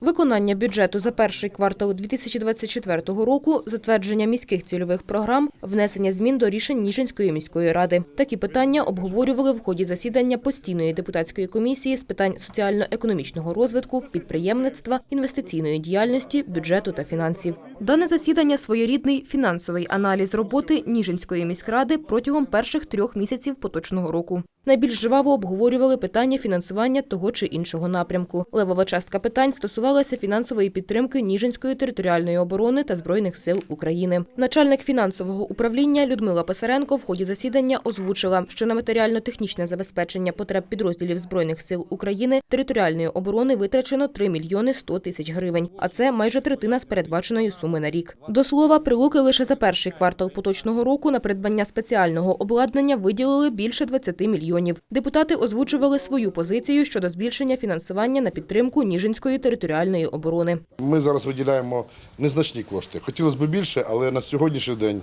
Виконання бюджету за перший квартал 2024 року, затвердження міських цільових програм, внесення змін до рішень Ніжинської міської ради. Такі питання обговорювали в ході засідання постійної депутатської комісії з питань соціально-економічного розвитку, підприємництва, інвестиційної діяльності, бюджету та фінансів. Дане засідання своєрідний фінансовий аналіз роботи Ніжинської міськради протягом перших трьох місяців поточного року. Найбільш жваво обговорювали питання фінансування того чи іншого напрямку. Левова частка питань стосувалася фінансової підтримки Ніжинської територіальної оборони та збройних сил України. Начальник фінансового управління Людмила Писаренко в ході засідання озвучила, що на матеріально-технічне забезпечення потреб підрозділів збройних сил України територіальної оборони витрачено 3 мільйони 100 тисяч гривень, а це майже третина з передбаченої суми на рік. До слова, прилуки лише за перший квартал поточного року на придбання спеціального обладнання виділили більше 20 мільйонів. Депутати озвучували свою позицію щодо збільшення фінансування на підтримку Ніжинської територіальної оборони. Ми зараз виділяємо незначні кошти. Хотілося б більше, але на сьогоднішній день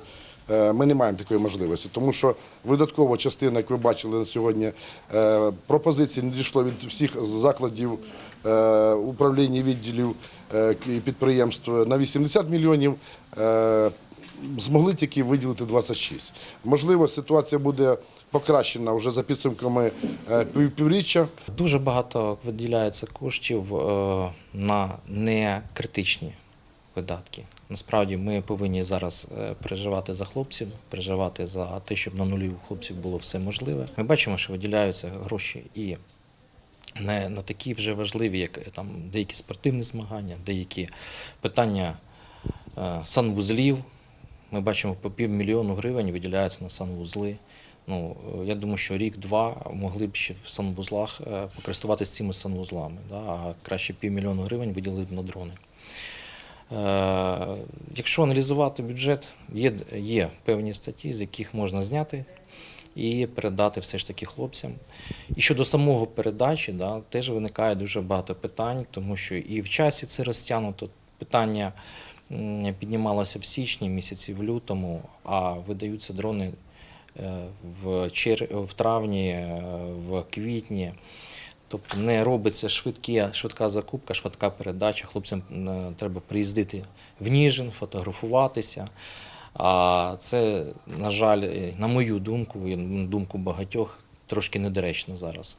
е, ми не маємо такої можливості, тому що видаткова частина, як ви бачили на сьогодні, е, пропозицій не дійшло від всіх закладів е, управління відділів і підприємств на 80 мільйонів. Змогли тільки виділити 26. Можливо, ситуація буде покращена вже за підсумками е, півріччя. Дуже багато виділяється коштів е, на некритичні видатки. Насправді ми повинні зараз е, переживати за хлопців, переживати за те, щоб на нулі у хлопців було все можливе. Ми бачимо, що виділяються гроші і не на такі вже важливі, як там деякі спортивні змагання, деякі питання санвузлів. Ми бачимо по півмільйону гривень виділяється на санвузли. Ну, е, я думаю, що рік-два могли б ще в санвузлах е, покористуватися цими санвузлами, да, а краще півмільйону гривень виділили б на дрони. Е, Якщо аналізувати бюджет, є, є певні статті, з яких можна зняти і передати все ж таки хлопцям. І щодо самого передачі, да, теж виникає дуже багато питань, тому що і в часі це розтягнуто. Питання піднімалося в січні місяці, в лютому, а видаються дрони е, в, чер... в травні, е, в квітні. Тобто не робиться швидкі, швидка закупка, швидка передача. Хлопцям е, треба приїздити в Ніжин, фотографуватися. А це, на жаль, на мою думку, на думку багатьох, трошки недоречно зараз.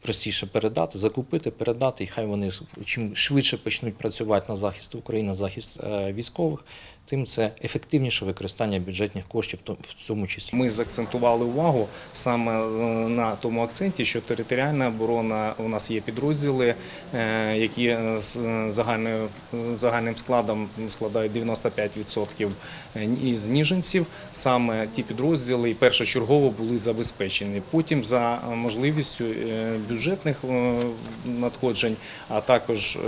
Простіше передати, закупити, передати, і хай вони чим швидше почнуть працювати на захист України, на захист е, військових, тим це ефективніше використання бюджетних коштів в цьому числі. Ми заакцентували увагу саме е, на тому акценті, що територіальна оборона у нас є підрозділи, е, які е, загальним складом складають 95% із ніженців. Саме ті підрозділи першочергово були забезпечені. Потім за можливістю бюджетних надходжень, а також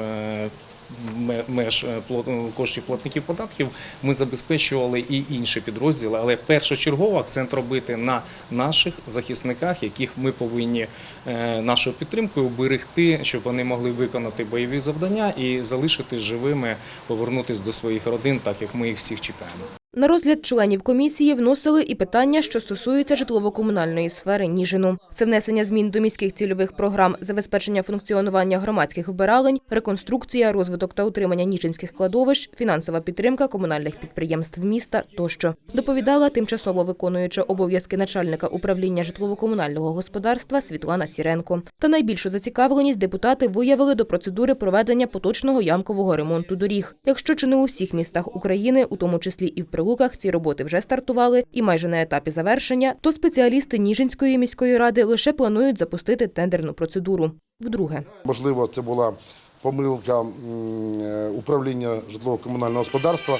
меж е, пло- коштів платників податків ми забезпечували і інші підрозділи, але першочергово акцент робити на наших захисниках, яких ми повинні е, нашою підтримкою берегти, щоб вони могли виконати бойові завдання і залишити живими, повернутися до своїх родин, так як ми їх всіх чекаємо. На розгляд членів комісії вносили і питання, що стосуються житлово-комунальної сфери Ніжину. Це внесення змін до міських цільових програм, забезпечення функціонування громадських вбиралень, реконструкція, розвиток та утримання ніжинських кладовищ, фінансова підтримка комунальних підприємств міста тощо. Доповідала тимчасово виконуюча обов'язки начальника управління житлово-комунального господарства Світлана Сіренко. Та найбільшу зацікавленість депутати виявили до процедури проведення поточного ямкового ремонту доріг. Якщо чи не у всіх містах України, у тому числі і в Прилуках, ці роботи вже стартували і майже на етапі завершення, то спеціалісти Ніжинської міської ради лише планують запустити тендерну процедуру. Вдруге. Можливо, це була помилка е, управління житлово-комунального господарства.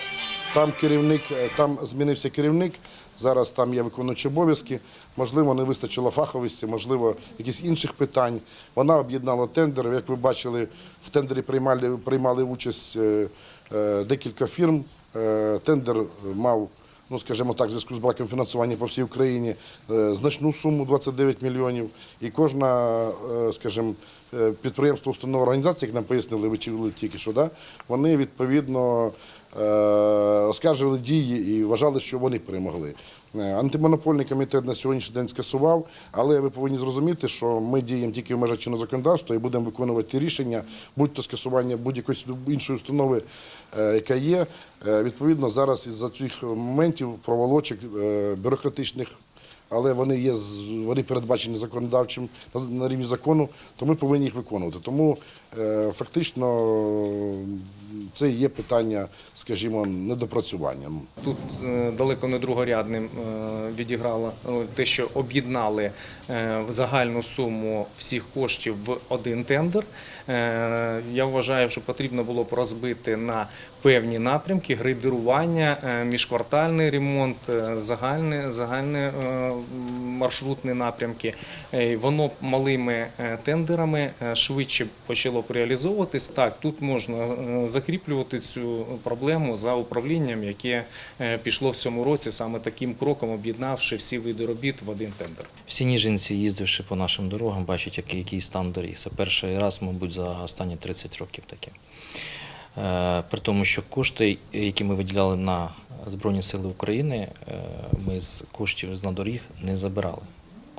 Там керівник, е, там змінився керівник. Зараз там є виконуючі обов'язки. Можливо, не вистачило фаховості, можливо, якісь інших питань. Вона об'єднала тендер. Як ви бачили, в тендері приймали, приймали участь е, декілька фірм. Е, Тендер мав ну скажімо так, в зв'язку з браком фінансування по всій Україні е, значну суму 29 мільйонів. І кожна, е, скажімо, підприємство, установа організації, як нам пояснили, ви чули тільки що, да? вони відповідно оскаржили дії і вважали, що вони перемогли. Е, Антимонопольний комітет на сьогоднішній день скасував, але ви повинні зрозуміти, що ми діємо тільки в межах чинного законодавства і будемо виконувати рішення, будь-то скасування будь-якої іншої установи, е, яка є. Е, Відповідно, зараз із-за цих моментів проволочок бюрократичних але вони є вони передбачені законодавчим на- рівні закону, то ми повинні їх виконувати. Тому фактично е, це є питання, скажімо, недопрацювання. Тут е, далеко не другорядним е, відіграло те, що об'єднали в загальну суму всіх коштів в один тендер. Я вважаю, що потрібно було б розбити на певні напрямки, грейдерування, міжквартальний ремонт, загальні, загальні маршрутні напрямки. Воно малими тендерами швидше почало б реалізовуватись. Так, тут можна е, закріплювати цю проблему за управлінням, яке е, пішло в цьому році саме таким кроком, об'єднавши всі види робіт в один тендер. Всі ніженці, їздивши по нашим дорогам, бачать, який, який стан доріг. Це перший раз, мабуть, за останні 30 років таке. Е, При тому, що кошти, які ми виділяли на Збройні Сили України, ми з коштів з надоріг не забирали.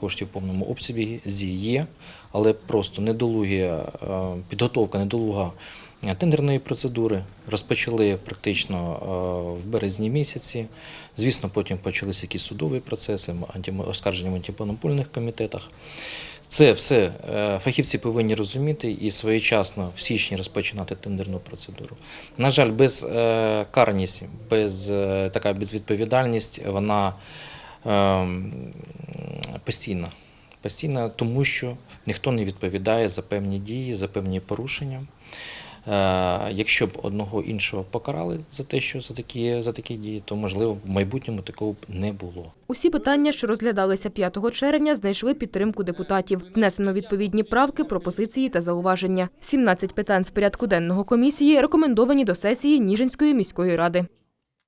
Коштів в повному обсязі зі є, але просто недолугія е, підготовка, недолуга е, тендерної процедури. Розпочали практично е, в березні місяці. Звісно, потім почалися якісь судові процеси, оскарження в антимонопольних комітетах. Це все фахівці повинні розуміти і своєчасно в січні розпочинати тендерну процедуру. На жаль, без карності, без така безвідповідальність, вона постійна. Постійна, тому що ніхто не відповідає за певні дії, за певні порушення. Е, Якщо б одного іншого покарали за те, що за такі, за такі дії, то можливо в майбутньому такого б не було. Усі питання, що розглядалися 5 червня, знайшли підтримку депутатів. Внесено відповідні правки, пропозиції та зауваження. 17 питань з порядку денного комісії рекомендовані до сесії Ніжинської міської ради.